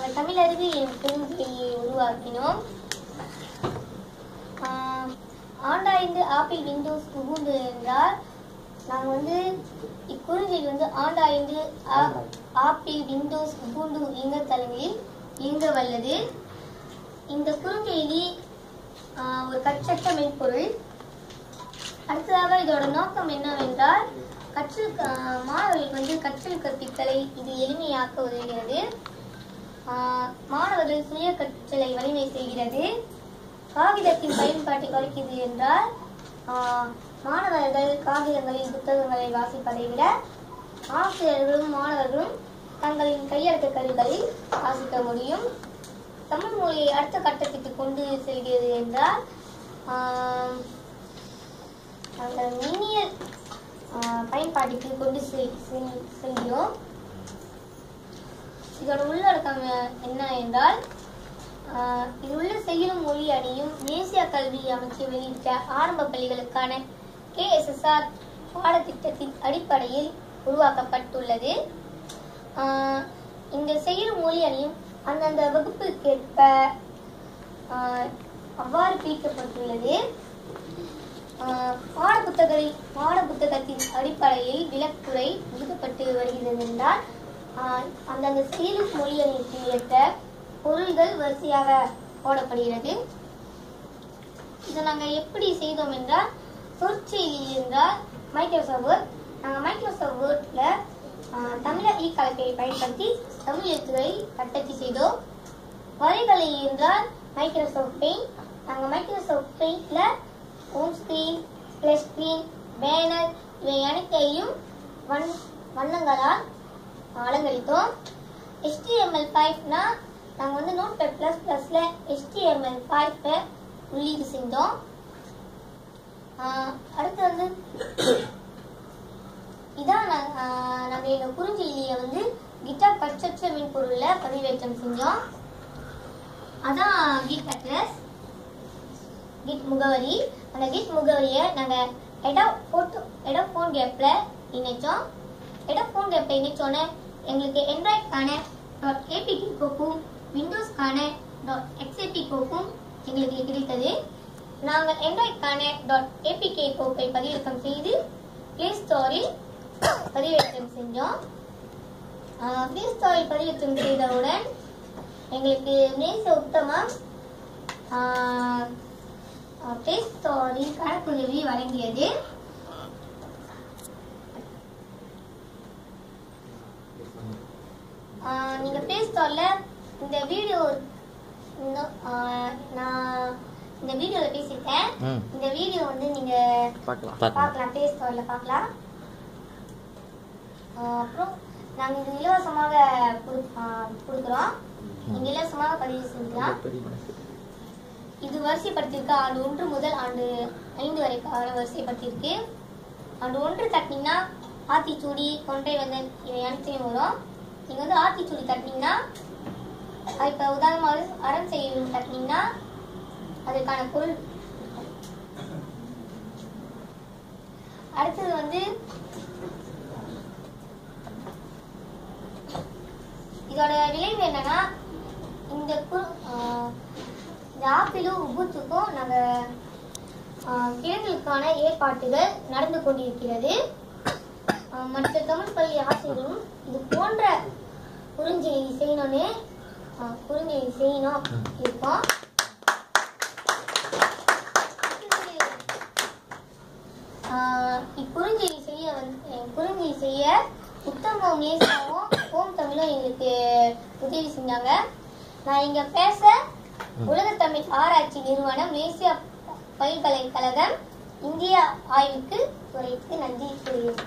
நாங்கள் தமிழறிவு என் குறுஞ்செய்தியை உருவாக்கினோம். ஆஹ், ஆண்டாய்ந்து apple Windows புகுந்து என்றால் நாங்கள் வந்து இக்குறுஞ்செய்தி வந்து ஆண்டாய்ந்து ஆ- ஆப்பிள் விண்டோஸ் உபுண்டு தலைமையில் இயங்க வல்லது இந்த குறுஞ்செய்தி ஆஹ், ஒரு கற்றற்ற மென்பொருள். அடுத்ததாக இதோட நோக்கம் என்னவென்றால் கற்றல் ஆஹ், மாணவர்களுக்கு வந்து கற்றல் கற்பித்தலை இது எளிமையாக்க உதவுகிறது. மாணவர்கள் சுய கற்றலை வலிமை செய்கிறது. காகிதத்தின் பயன்பாட்டை குறைக்கிறது என்றால் மாணவர்கள் காகிதங்களில் புத்தகங்களை வாசிப்பதை விட ஆசிரியர்களும் மாணவர்களும் தங்களின் கையெழுத்து கருவிகளில் வாசிக்க முடியும். தமிழ் மொழியை அடுத்த கட்டத்திற்கு கொண்டு செல்கிறது என்றால் நாங்கள் மின்னியல் பயன்பாட்டுக்கு கொண்டு செல்- செல்கிறோம். இதோட உள்ளடக்கம் என்ன என்றால் இது உள்ள செய்யும் மொழி அணியும் தேசிய கல்வி அமைச்சு வெளியிட்ட ஆரம்ப பள்ளிகளுக்கான கேஎஸ்எஸ்ஆர் பாடத்திட்டத்தின் அடிப்படையில் உருவாக்கப்பட்டுள்ளது. இந்த செய்யும் மொழி அணியும் அந்தந்த வகுப்புக்கேற்ப அவ்வாறு பிரிக்கப்பட்டுள்ளது. ஆஹ், பாடப்புத்தகத்தில் பாடப்புத்தகத்தின் அடிப்படையில் விலக்குறை ஒதுக்கப்பட்டு வருகிறது என்றால் அந்தந்த செயலும் மொழி ஏற்ற பொருள்கள் வரிசையாக போடப்படுகிறது. இதை நாங்கள் எப்படி செய்தோம் என்றால் சொற்செய்தி என்றால் மைக்ரோசாஃப்ட் வேர்ட் நாங்கள் மைக்ரோசாஃப்ட் வேர்டில் தமிழர் ஈ கலப்பையை பயன்படுத்தி தமிழ் எழுத்துக்களை தட்டச்சு செய்தோம். வரைகலை என்றால் மைக்ரோசாஃப்ட் பெயிண்ட் நாங்கள் மைக்ரோ அலங்கரித்தோம் HTML ஃபைவ்னா நாங்கள் வந்து நோட் பேட் ப்ளஸ் ப்ளஸில் HTML ஃபைவை உள்ளீடு செஞ்சோம் ஆஹ் அடுத்து வந்து இதான் நாங்க- ஆஹ் நாங்க எங்க குறுஞ்செய்தியை வந்து கிட்டார் பச்சச்ச மென்பொருள்ல பதிவேற்றம் செஞ்சோம். அதான் கிட் அட்ரஸ் கிட் முகவரி. அந்த கிட் முகவரியை நாங்க எடா போட்டு எடா ஃபோன் கேப்ல இணைச்சோம். எடா ஃபோன் கேப்ல இணைச்சோன்னே எங்களுக்கு எண்ட்ராய்ட்கான டாட் ஏபிகே கோப்பும் விண்டோஸ்க்கான டாட் எக்ஸ்ஏபி கோப்பும் எங்களுக்கு கிடைத்தது. நாங்கள் எண்ட்ராய்ட்கான டாட் ஏபிகே கோப்பை பதிவிறக்கம் செய்து பிளே ஸ்டோரில் பதிவேற்றம் செஞ்சோம். பிளே ஸ்டோரில் பதிவேற்றம் செய்தவுடன் எங்களுக்கு நேச உத்தமம் பிளே ஸ்டோரில் கணக்குதவி வழங்கியது. ஆஹ் நீங்க பிளே ஸ்டோர்ல இந்த வீடியோ நான் இந்த வீடியோல பேசியிருக்கேன். இந்த வீடியோ வந்து நீங்க பார்க்கலாம். பார்க்கலாம் பிளே ஸ்டோர்ல பார்க்கலாம். ஆஹ் அப்புறம் நாங்க இது இலவசமாக கொடுக்குறோம். நீங்க இலவசமாக பதிவு செஞ்சுக்கலாம். இது வரிசைப்படுத்தியிருக்கு. ஆண்டு ஒன்று முதல் ஆண்டு ஐந்து வரைக்கான வரிசைப்படுத்தியிருக்கு. ஆண்டு ஒன்று தட்டினீங்கன்னா ஆத்திச்சூடி கொண்டை வந்தன் இவை அனைத்தையும் வரும் நீங்க வந்து ஆத்திச்சூடி தட்டினீங்கன்னா அது இப்ப உதாரணமாக அறம் செய்யும் தட்டினீங்கன்னா அதுக்கான பொருள் அடுத்தது வந்து இதோட விளைவு என்னன்னா இந்த ஆஹ் இந்த ஆப்பிளும் உபுத்துக்கும் நாங்க ஆஹ், கிழங்குகளுக்கான ஏற்பாட்டுகள் நடந்து கொண்டிருக்கிறது. மற்ற தமிழ் பள்ளி ஆசிரியர்களும் இது போன்ற குறுஞ்செய்தி செய்யணும்னு ஆஹ், செய்யணும் இருக்கோம் ஆஹ், செய்ய வந்து குறுஞ்செய்தி செய்ய உத்தமம் நேசாவும் ஓம் தமிழும் எங்களுக்கு உதவி செஞ்சாங்க. நான் இங்க பேச உலக தமிழ் ஆராய்ச்சி நிறுவனம் மேசியா பல்கலைக்கழகம் இந்திய ஆய்வுக்கு துறைக்கு நன்றி கூறுகிறேன்.